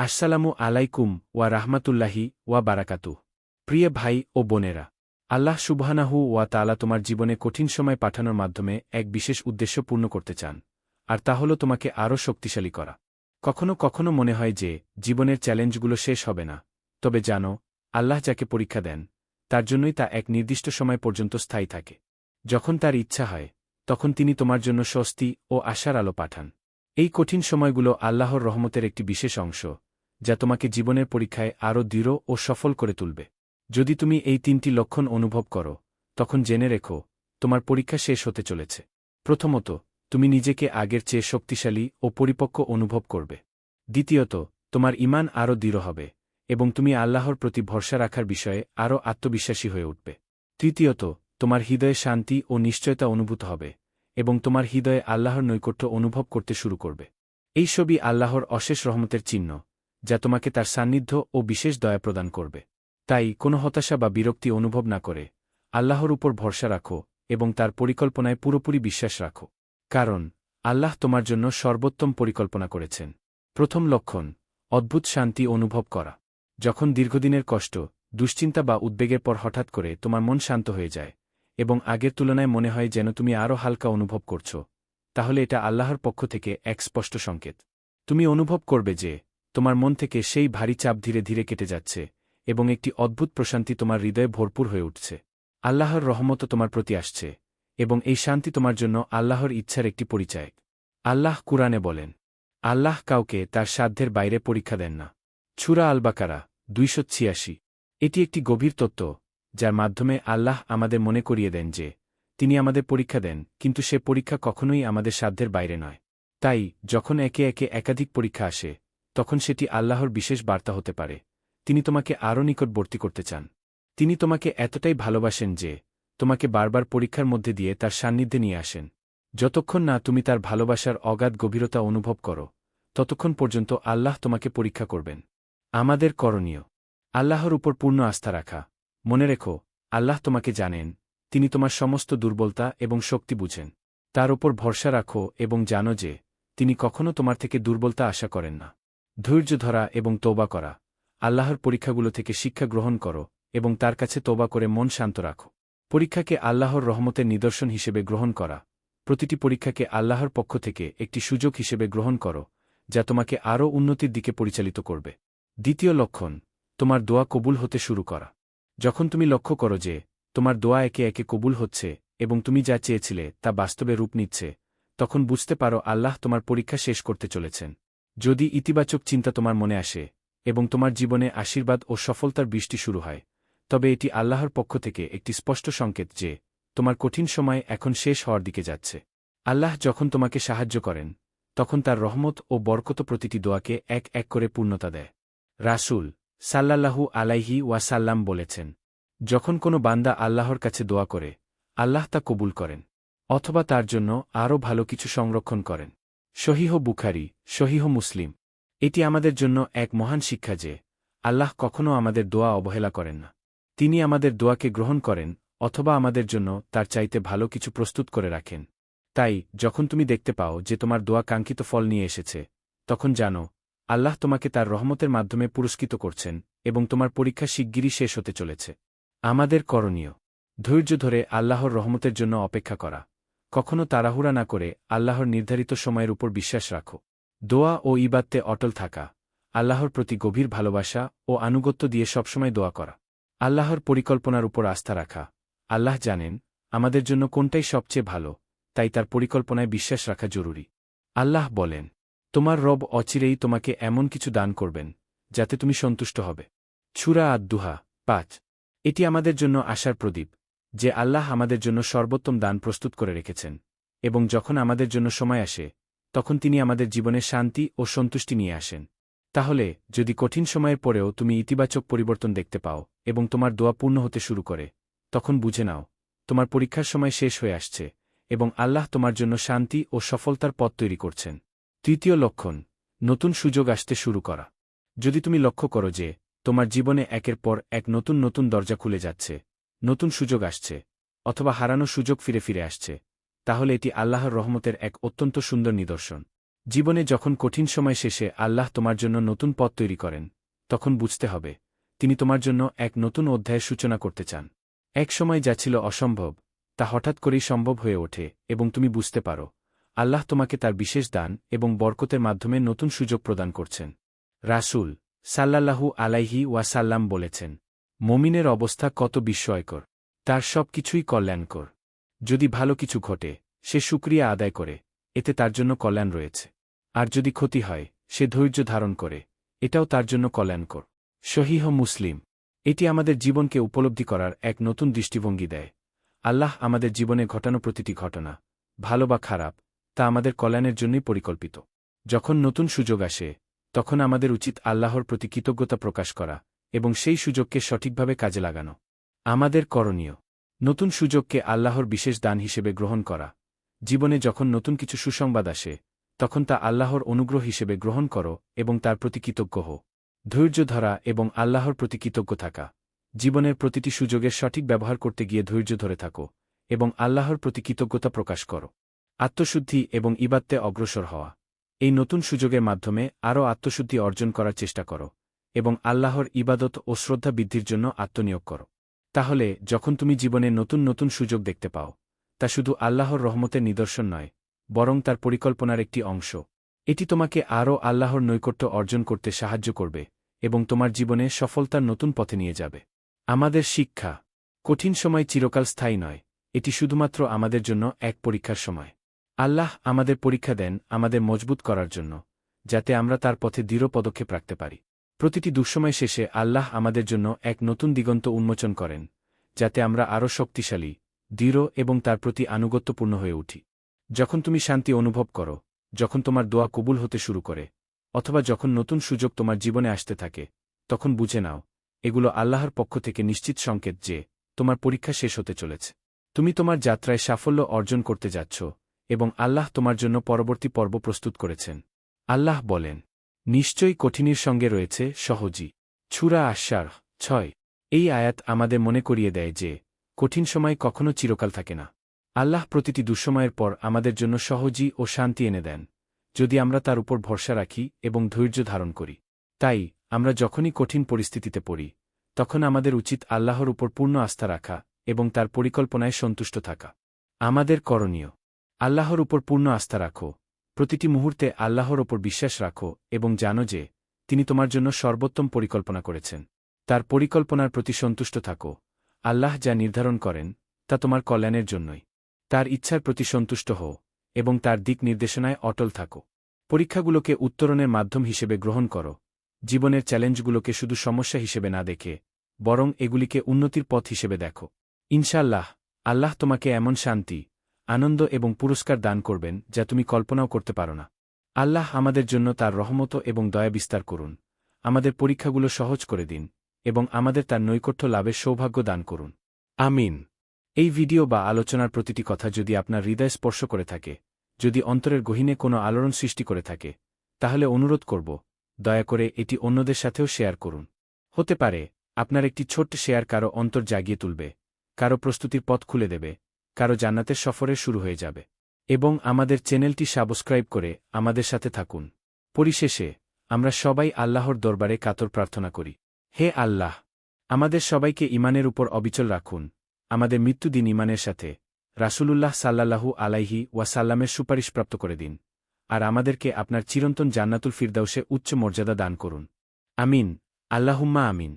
আসসালামু আলাইকুম ওয়া রাহমাতুল্লাহি ওয়া বারাকাতু প্রিয় ভাই ও বোনেরা, আল্লাহ সুবহানাহু ওয়া তাআলা তোমার জীবনে কঠিন সময় পাঠানোর মাধ্যমে এক বিশেষ উদ্দেশ্য পূর্ণ করতে চান, আর তা হল তোমাকে আরও শক্তিশালী করা। কখনো কখনো মনে হয় যে, জীবনের চ্যালেঞ্জগুলো শেষ হবে না, তবে জানো, আল্লাহ যাকে পরীক্ষা দেন, তার জন্যই তা এক নির্দিষ্ট সময় পর্যন্ত স্থায়ী থাকে। যখন তার ইচ্ছা হয়, তখন তিনি তোমার জন্য স্বস্তি ও আশার আলো পাঠান। এই কঠিন সময়গুলো আল্লাহর রহমতের একটি বিশেষ অংশ যা তোমাকে জীবনের পরীক্ষায় আরও দৃঢ় ও সফল করে তুলবে। যদি তুমি এই তিনটি লক্ষণ অনুভব করো, তখন জেনে রেখো, তোমার পরীক্ষা শেষ হতে চলেছে। প্রথমত, তুমি নিজেকে আগের চেয়ে শক্তিশালী ও পরিপক্ক অনুভব করবে। দ্বিতীয়ত, তোমার ইমান আরও দৃঢ় হবে এবং তুমি আল্লাহর প্রতি ভরসা রাখার বিষয়ে আরও আত্মবিশ্বাসী হয়ে উঠবে। তৃতীয়ত, তোমার হৃদয়ে শান্তি ও নিশ্চয়তা অনুভূত হবে এবং তোমার হৃদয়ে আল্লাহর নৈকট্য অনুভব করতে শুরু করবে। এই ছবি আল্লাহর অশেষ রহমতের চিহ্ন। যা তোমাকে তার সান্নিধ্য ও বিশেষ দয়া প্রদান করবে। তাই কোনো হতাশা বা বিরক্তি অনুভব না করে, আল্লাহর উপর ভরসা রাখো এবং তার পরিকল্পনায় পুরোপুরি বিশ্বাস রাখো। কারণ, আল্লাহ তোমার জন্য সর্বোত্তম পরিকল্পনা করেছেন। প্রথম লক্ষণ, অদ্ভুত শান্তি অনুভব করা। যখন দীর্ঘদিনের কষ্ট, দুশ্চিন্তা বা উদ্বেগের পর হঠাৎ করে তোমার মন শান্ত হয়ে যায় এবং আগের তুলনায় মনে হয় যেন তুমি আরও হালকা অনুভব করছ, তাহলে এটা আল্লাহর পক্ষ থেকে এক স্পষ্ট সংকেত। তুমি অনুভব করবে যে তোমার মন থেকে সেই ভারী চাপ ধীরে ধীরে কেটে যাচ্ছে, এবং একটি অদ্ভুত প্রশান্তি তোমার হৃদয়ে ভরপুর হয়ে উঠছে। আল্লাহর রহমতও তোমার প্রতি আসছে, এবং এই শান্তি তোমার জন্য আল্লাহর ইচ্ছার একটি পরিচয়। আল্লাহ কুরআনে বলেন, আল্লাহ কাউকে তার সাধ্যের বাইরে পরীক্ষা দেন না। ছুরা আলবাকারা, দুইশো ছিয়াশি। এটি একটি গভীর তত্ত্ব, যার মাধ্যমে আল্লাহ আমাদের মনে করিয়ে দেন যে, তিনি আমাদের পরীক্ষা দেন, কিন্তু সে পরীক্ষা কখনোই আমাদের সাধ্যের বাইরে নয়। তাই, যখন একে একে একাধিক পরীক্ষা আসে তখন সেটি আল্লাহর বিশেষ বার্তা হতে পারে। তিনি তোমাকে আরও নিকটবর্তী করতে চান। তিনি তোমাকে এতটাই ভালোবাসেন যে, তোমাকে বারবার পরীক্ষার মধ্যে দিয়ে তার সান্নিধ্যে নিয়ে আসেন। যতক্ষণ না তুমি তার ভালোবাসার অগাধ গভীরতা অনুভব করো, ততক্ষণ পর্যন্ত আল্লাহ তোমাকে পরীক্ষা করবেন। আমাদের করণীয়। আল্লাহর উপর পূর্ণ আস্থা রাখা। মনে রেখো, আল্লাহ তোমাকে জানেন, তিনি তোমার সমস্ত দুর্বলতা এবং শক্তি বুঝেন। তার ওপর ভরসা রাখো এবং জানো যে, তিনি কখনও তোমার থেকে দুর্বলতা আশা করেন না। ধৈর্য ধরা এবং তোবা করা। আল্লাহর পরীক্ষাগুলো থেকে শিক্ষা গ্রহণ করো এবং তার কাছে তোবা করে মন শান্ত রাখো। পরীক্ষাকে আল্লাহর রহমতের নিদর্শন হিসেবে গ্রহণ করা। প্রতিটি পরীক্ষাকে আল্লাহর পক্ষ থেকে একটি সুযোগ হিসেবে গ্রহণ করো, যা তোমাকে আরও উন্নতির দিকে পরিচালিত করবে। দ্বিতীয় লক্ষণ, তোমার দোয়া কবুল হতে শুরু করা। যখন তুমি লক্ষ্য করো যে, তোমার দোয়া একে একে কবুল হচ্ছে এবং তুমি যা চেয়েছিলে তা বাস্তবে রূপ নিচ্ছে, তখন বুঝতে পারো আল্লাহ তোমার পরীক্ষা শেষ করতে চলেছেন। যদি ইতিবাচক চিন্তা তোমার মনে আসে এবং তোমার জীবনে আশীর্বাদ ও সফলতার বৃষ্টি শুরু হয়, তবে এটি আল্লাহর পক্ষ থেকে একটি স্পষ্ট সংকেত যে তোমার কঠিন সময় এখন শেষ হওয়ার দিকে যাচ্ছে। আল্লাহ যখন তোমাকে সাহায্য করেন, তখন তার রহমত ও বরকত প্রতিটি দোয়াকে এক এক করে পূর্ণতা দেয়। রাসুল সাল্লাল্লাহু আলাইহি ওয়াসাল্লাম বলেছেন, যখন কোনো বান্দা আল্লাহর কাছে দোয়া করে, আল্লাহ তা কবুল করেন, অথবা তার জন্য আরও ভালো কিছু সংরক্ষণ করেন। শহীহ বুখারি, শহীহ মুসলিম। এটি আমাদের জন্য এক মহান শিক্ষা যে, আল্লাহ কখনও আমাদের দোয়া অবহেলা করেন না। তিনি আমাদের দোয়াকে গ্রহণ করেন, অথবা আমাদের জন্য তার চাইতে ভালো কিছু প্রস্তুত করে রাখেন। তাই, যখন তুমি দেখতে পাও যে তোমার দোয়া কাঙ্ক্ষিত ফল নিয়ে এসেছে, তখন জানো, আল্লাহ তোমাকে তার রহমতের মাধ্যমে পুরস্কৃত করছেন, এবং তোমার পরীক্ষা শিগগিরই শেষ হতে চলেছে। আমাদের করণীয়, ধৈর্য ধরে আল্লাহর রহমতের জন্য অপেক্ষা করা। কখনো তাড়াহুড়া না করে আল্লাহর নির্ধারিত সময়ের উপর বিশ্বাস রাখো। দোয়া ও ইবাত্তে অটল থাকা, আল্লাহর প্রতি গভীর ভালোবাসা ও আনুগত্য দিয়ে সবসময় দোয়া করা। আল্লাহর পরিকল্পনার উপর আস্থা রাখা, আল্লাহ জানেন আমাদের জন্য কোনটাই সবচেয়ে ভালো, তাই তার পরিকল্পনায় বিশ্বাস রাখা জরুরি। আল্লাহ বলেন, তোমার রব অচিরেই তোমাকে এমন কিছু দান করবেন, যাতে তুমি সন্তুষ্ট হবে। ছুরা আদুহা পাঁচ। এটি আমাদের জন্য আশার প্রদীপ। যে আল্লাহ আমাদের জন্য সর্বোত্তম দান প্রস্তুত করে রেখেছেন, এবং যখন আমাদের জন্য সময় আসে, তখন তিনি আমাদের জীবনে শান্তি ও সন্তুষ্টি নিয়ে আসেন। তাহলে, যদি কঠিন সময়ের পরেও তুমি ইতিবাচক পরিবর্তন দেখতে পাও, এবং তোমার দোয়া পূর্ণ হতে শুরু করে, তখন বুঝে নাও, তোমার পরীক্ষার সময় শেষ হয়ে আসছে, এবং আল্লাহ তোমার জন্য শান্তি ও সফলতার পথ তৈরি করছেন। তৃতীয় লক্ষণ, নতুন সুযোগ আসতে শুরু করা। যদি তুমি লক্ষ্য করো যে, তোমার জীবনে একের পর এক নতুন নতুন দরজা খুলে যাচ্ছে নতুন সুযোগ আসছে, অথবা হারানো সুযোগ ফিরে ফিরে আসছে, তাহলে এটি আল্লাহর রহমতের এক অত্যন্ত সুন্দর নিদর্শন। জীবনে যখন কঠিন সময় শেষে আল্লাহ তোমার জন্য নতুন পথ তৈরি করেন, তখন বুঝতে হবে, তিনি তোমার জন্য এক নতুন অধ্যায়ের সূচনা করতে চান। এক সময় যা ছিল অসম্ভব, তা হঠাৎ করেই সম্ভব হয়ে ওঠে এবং তুমি বুঝতে পারো, আল্লাহ তোমাকে তার বিশেষ দান এবং বরকতের মাধ্যমে নতুন সুযোগ প্রদান করছেন। রাসূল সাল্লাল্লাহু আলাইহি ওয়াসাল্লাম বলেছেন মমিনের অবস্থা কত বিস্ময়কর। তার সব কিছুই কল্যাণকর। যদি ভালো কিছু ঘটে, সে সুক্রিয়া আদায় করে, এতে তার জন্য কল্যাণ রয়েছে। আর যদি ক্ষতি হয়, সে ধৈর্য ধারণ করে, এটাও তার জন্য কল্যাণকর। শহীহ মুসলিম, এটি আমাদের জীবনকে উপলব্ধি করার এক নতুন দৃষ্টিভঙ্গি দেয়। আল্লাহ আমাদের জীবনে ঘটানো প্রতিটি ঘটনা, ভালো বা খারাপ, তা আমাদের কল্যাণের জন্যই পরিকল্পিত। যখন নতুন সুযোগ আসে, তখন আমাদের উচিত আল্লাহর প্রতি কৃতজ্ঞতা প্রকাশ করা এবং সেই সুযোগকে সঠিকভাবে কাজে লাগানো। আমাদের করণীয়। নতুন সুযোগকে আল্লাহর বিশেষ দান হিসেবে গ্রহণ করা। জীবনে যখন নতুন কিছু সুসংবাদ আসে, তখন তা আল্লাহর অনুগ্রহ হিসেবে গ্রহণ করো এবং তার প্রতি কৃতজ্ঞ হো ধৈর্য ধরা এবং আল্লাহর প্রতি কৃতজ্ঞ থাকা। জীবনের প্রতিটি সুযোগের সঠিক ব্যবহার করতে গিয়ে ধৈর্য ধরে থাকো এবং আল্লাহর প্রতি কৃতজ্ঞতা প্রকাশ করো। আত্মশুদ্ধি এবং ইবাত্তে অগ্রসর হওয়া। এই নতুন সুযোগের মাধ্যমে আরও আত্মশুদ্ধি অর্জন করার চেষ্টা করো। এবং আল্লাহর ইবাদত ও শ্রদ্ধা বৃদ্ধির জন্য আত্মনিয়োগ করো। তাহলে, যখন তুমি জীবনে নতুন নতুন সুযোগ দেখতে পাও, তা শুধু আল্লাহর রহমতের নিদর্শন নয়, বরং তার পরিকল্পনার একটি অংশ। এটি তোমাকে আরও আল্লাহর নৈকট্য অর্জন করতে সাহায্য করবে এবং তোমার জীবনে সফলতার নতুন পথে নিয়ে যাবে। আমাদের শিক্ষা, কঠিন সময় চিরকাল স্থায়ী নয়, এটি শুধুমাত্র আমাদের জন্য এক পরীক্ষার সময়। আল্লাহ আমাদের পরীক্ষা দেন আমাদের মজবুত করার জন্য, যাতে আমরা তার পথে দৃঢ় পদক্ষেপ রাখতে পারি। প্রতিটি দুঃসময় শেষে আল্লাহ আমাদের জন্য এক নতুন দিগন্ত উন্মোচন করেন, যাতে আমরা আরও শক্তিশালী, দৃঢ় এবং তার প্রতি আনুগত্যপূর্ণ হয়ে উঠি। যখন তুমি শান্তি অনুভব করো, যখন তোমার দোয়া কবুল হতে শুরু করে, অথবা যখন নতুন সুযোগ তোমার জীবনে আসতে থাকে, তখন বুঝে নাও, এগুলো আল্লাহর পক্ষ থেকে নিশ্চিত সংকেত যে, তোমার পরীক্ষা শেষ হতে চলেছে। তুমি তোমার যাত্রায় সাফল্য অর্জন করতে যাচ্ছ, এবং আল্লাহ তোমার জন্য পরবর্তী পর্ব প্রস্তুত করেছেন। আল্লাহ বলেন নিশ্চয়ই কঠিনের সঙ্গে রয়েছে সহজী ছুরা আশ্বার ছয়। এই আয়াত আমাদের মনে করিয়ে দেয় যে, কঠিন সময় কখনো চিরকাল থাকে না। আল্লাহ প্রতিটি দুঃসময়ের পর আমাদের জন্য সহজী ও শান্তি এনে দেন, যদি আমরা তার উপর ভরসা রাখি এবং ধৈর্য ধারণ করি। তাই, আমরা যখনই কঠিন পরিস্থিতিতে পড়ি, তখন আমাদের উচিত আল্লাহর উপর পূর্ণ আস্থা রাখা এবং তার পরিকল্পনায় সন্তুষ্ট থাকা। আমাদের করণীয়, আল্লাহর উপর পূর্ণ আস্থা রাখো প্রতিটি মুহূর্তে আল্লাহর ওপর বিশ্বাস রাখো এবং জানো যে, তিনি তোমার জন্য সর্বোত্তম পরিকল্পনা করেছেন। তার পরিকল্পনার প্রতি সন্তুষ্ট থাকো। আল্লাহ যা নির্ধারণ করেন, তা তোমার কল্যাণের জন্যই। তার ইচ্ছার প্রতি সন্তুষ্ট হও এবং তার দিক নির্দেশনায় অটল থাকো। পরীক্ষাগুলোকে উত্তরণের মাধ্যম হিসেবে গ্রহণ করো। জীবনের চ্যালেঞ্জগুলোকে শুধু সমস্যা হিসেবে না দেখে, বরং এগুলিকে উন্নতির পথ হিসেবে দেখো। ইনশাল্লাহ আল্লাহ তোমাকে এমন শান্তি আনন্দ এবং পুরস্কার দান করবেন, যা তুমি কল্পনাও করতে পারো না। আল্লাহ আমাদের জন্য তার রহমত এবং দয়া বিস্তার করুন। আমাদের পরীক্ষাগুলো সহজ করে দিন এবং আমাদের তার নৈকট্য লাভের সৌভাগ্য দান করুন। আমিন। এই ভিডিও বা আলোচনার প্রতিটি কথা যদি আপনার হৃদয় স্পর্শ করে থাকে, যদি অন্তরের গহীনে কোনো আলোড়ন সৃষ্টি করে থাকে, তাহলে অনুরোধ করব, দয়া করে এটি অন্যদের সাথেও শেয়ার করুন। হতে পারে, আপনার একটি ছোট্ট শেয়ার কারও অন্তর জাগিয়ে তুলবে, কারও প্রস্তুতির পথ খুলে দেবে কারও জান্নাতের সফরে শুরু হয়ে যাবে। এবং আমাদের চ্যানেলটি সাবস্ক্রাইব করে আমাদের সাথে থাকুন। পরিশেষে, আমরা সবাই আল্লাহর দরবারে কাতর প্রার্থনা করি। হে আল্লাহ, আমাদের সবাইকে ইমানের উপর অবিচল রাখুন। আমাদের মৃত্যুদিন ইমানের সাথে রাসুলুল্লাহ সাল্লাল্লাহু আলাইহি ওয়াসাল্লামের সুপারিশ প্রাপ্ত করে দিন। আর আমাদেরকে আপনার চিরন্তন জান্নাতুল ফিরদাউসে উচ্চ মর্যাদা দান করুন। আমিন। আল্লাহুম্মা আমিন।